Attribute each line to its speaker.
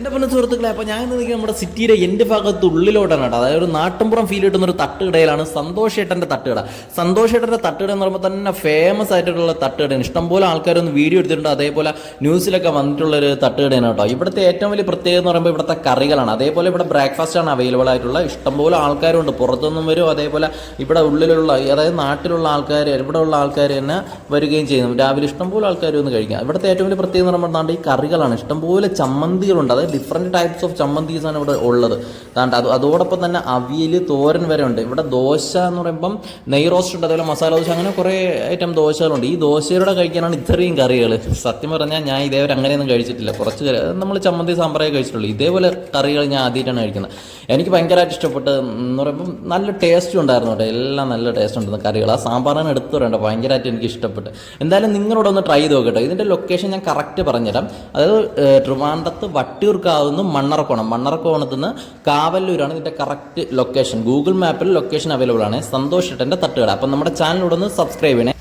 Speaker 1: എന്റെ പൊന്ന സുഹൃത്തുക്കളെ അപ്പോൾ ഞാൻ ഇന്ന് നമ്മുടെ സിറ്റിയുടെ എന്റെ ഭാഗത്ത് ഉള്ളിലോട്ടാണ് കേട്ടോ. അതായത് ഒരു നാട്ടുമ്പുറം ഫീൽ കിട്ടുന്ന ഒരു തട്ടുകടയിലാണ് സന്തോഷ് ഏട്ടന്റെ തട്ടുകട. സന്തോഷ് ഏട്ടന്റെ തട്ടുകട എന്ന് പറയുമ്പോൾ തന്നെ ഫേമസ് ആയിട്ടുള്ള തട്ടുകടയാണ്. ഇഷ്ടംപോലെ ആൾക്കാരൊന്ന് വീഡിയോ എടുത്തിട്ടുണ്ട്. അതേപോലെ ന്യൂസിലൊക്കെ വന്നിട്ടുള്ള ഒരു തട്ടുകടയാണ് കേട്ടോ. ഇവിടുത്തെ ഏറ്റവും വലിയ പ്രത്യേകത എന്ന് പറയുമ്പോൾ ഇവിടുത്തെ കറികളാണ്. അതേപോലെ ഇവിടെ ബ്രേക്ക്ഫാസ്റ്റ് ആണ് അവൈലബിൾ ആയിട്ടുള്ള. ഇഷ്ടംപോലെ ആൾക്കാരുണ്ട്. പുറത്തുനിന്നും വരും. അതേപോലെ ഇവിടെ ഉള്ളിലുള്ള അതായത് നാട്ടിലുള്ള ആൾക്കാർ ഇവിടെ ഉള്ള ആൾക്കാർ തന്നെ വരികയും ചെയ്യുന്നു. രാവിലെ ഇഷ്ടംപോലെ ആൾക്കാർ വന്ന് കഴിക്കാം. ഇവിടുത്തെ ഏറ്റവും വലിയ പ്രത്യേകത എന്ന് പറയുമ്പോൾ ഈ കറികളാണ്. ഇഷ്ടംപോലെ ചമ്മന്തികളുണ്ട്. അതായത് ഡിഫറെന്റ് ടൈപ്സ് ഓഫ് ചമ്മന്തീസാണ് ഇവിടെ ഉള്ളത്. അതാണ് അത് അതോടൊപ്പം തന്നെ അവിയൽ തോരൻ വരെ ഉണ്ട്. ഇവിടെ ദോശ എന്ന് പറയുമ്പം നെയ് റോസ്റ്റ് ഉണ്ട് അതുപോലെ മസാല ദോശ അങ്ങനെ കുറേ ഐറ്റം ദോശകളുണ്ട്. ഈ ദോശയുടെ കഴിക്കാനാണ് ഇത്രയും കറികൾ സത്യം പറഞ്ഞാൽ ഞാൻ ഇതേവരെ അങ്ങനെയൊന്നും കഴിച്ചിട്ടില്ല. കുറച്ച് കറി നമ്മൾ ചമ്മന്തി സാമ്പാറേ കഴിച്ചിട്ടുള്ളൂ. ഇതേപോലെ കറികൾ ഞാൻ ആദ്യമായിട്ടാണ് കഴിക്കുന്നത്. എനിക്ക് ഭയങ്കരമായിട്ട് ഇഷ്ടപ്പെട്ട് എന്ന് പറയുമ്പം നല്ല ടേസ്റ്റും ഉണ്ടായിരുന്നു കേട്ടോ. എല്ലാം നല്ല ടേസ്റ്റ് ഉണ്ടായിരുന്നു കറികൾ. ആ സാമ്പാറാണ് എടുത്തു പറയേണ്ടത്. ഭയങ്കരമായിട്ട് എനിക്ക് ഇഷ്ടപ്പെട്ട്. എന്തായാലും നിങ്ങളോട് ഒന്ന് ട്രൈ ചെയ്ത് നോക്കട്ടെ ഇതിന്റെ ലൊക്കേഷൻ ഞാൻ കറക്റ്റ് പറഞ്ഞുതരാം. അതായത് ട്രിവാൻഡത്ത് ട്രിവാൻഡ്രത്ത് വട്ടിയൂർക്കാവ് നിന്ന് മണ്ണറക്കോണം. മണ്ണറക്കോണത്ത് നിന്ന് കാവല്ലൂരാണ് ഇതിന്റെ കറക്റ്റ് ലൊക്കേഷൻ ഗൂഗിൾ മാപ്പിൽ ലൊക്കേഷൻ അവൈലബിൾ ആണ്. സന്തോഷ് ഏട്ടന്റെ തട്ടുകട. അപ്പം നമ്മുടെ ചാനലിലൂടെ ഒന്ന് സബ്സ്ക്രൈബ് ചെയ്യണേ.